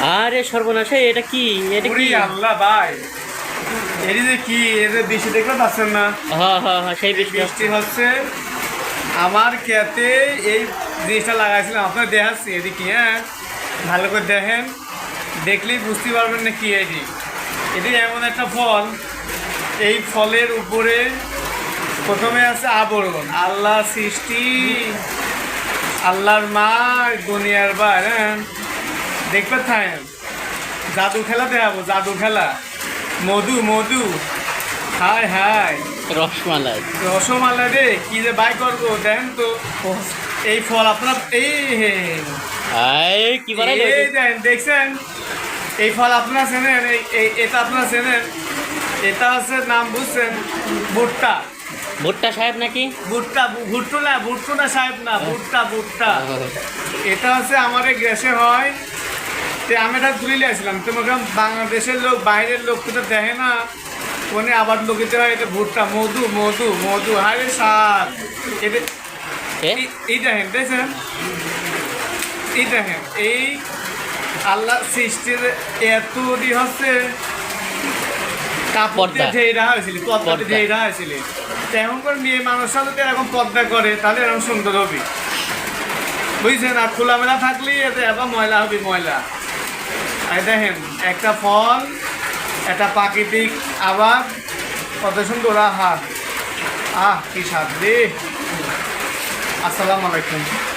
আরে সর্বনাশে এটা কি? এটা কি? আল্লাহ ভাই। এটি যে কি? এদের বৃষ্টি দেখতে পাচ্ছেন না? হ্যাঁ হ্যাঁ হ্যাঁ সেই বৃষ্টি। বৃষ্টি হচ্ছে আমার খেতে এই জিনিসটা লাগাইছিলাম। আপনার দেখাচ্ছি এদিকে হ্যাঁ? ভালো করে দেখেন। দেখলেই বুঝতে পারবেন না কি এটি। এটি এমন একটা ফল। এই ফলের উপরে প্রথমে আছে আবরণ। আল্লাহ সৃষ্টি। আল্লাহর মা দুনিয়ার বার হ্যাঁ? দেখবে থাকেন জাদু খেলা দেখাবো জাদু খেলা। মধু মধু। হায় হায় রসমালাই। রসমালাই রে কি যে বাই করব দেখেন তো। এই ফল আপনার এই হে। আয় কি বানাইলো এই দেন দেখছেন? এই ফল আপনার চেনেন? এই এটা আপনার চেনেন? এটা হচ্ছে নাম বুঝছেন? ভুট্টা। ভুট্টা সাহেব নাকি? ভুট্টা ভুট্টু না ভুট্টু না সাহেব না ভুট্টা ভুট্টা। এটা হচ্ছে আমাদের গ্যাসে হয় তে আমি এটা তুলে আসলাম। তোমাকে বাংলাদেশের লোক বাইরের লোক তো দেখে না। কোনে আবার লোকেতে হয় এটা ভুট্টা মধু মধু মধু। হারে সার এটা এ? এই- এই দেখেন দেখছেন এই আল্লাহ সৃষ্টির এত হচ্ছে। কাপড় পর্দা। ঢেই রাখা হয়েছিল পদ্মাতে পর্দা। ঢেই হয়েছিল। তেমন করে মেয়ে মানুষরা যদি এরকম পর্দা করে তাহলে এরকম সুন্দর হবে। বুঝছেন? আর খোলামেলা থাকলেই এতে এবার ময়লা হবে ময়লা। দেখেন, একটা ফল, একটা প্রাকৃতিক আবার কত সুন্দর আহা আহ, কি স্বাদ রে। আসসালামু আলাইকুম।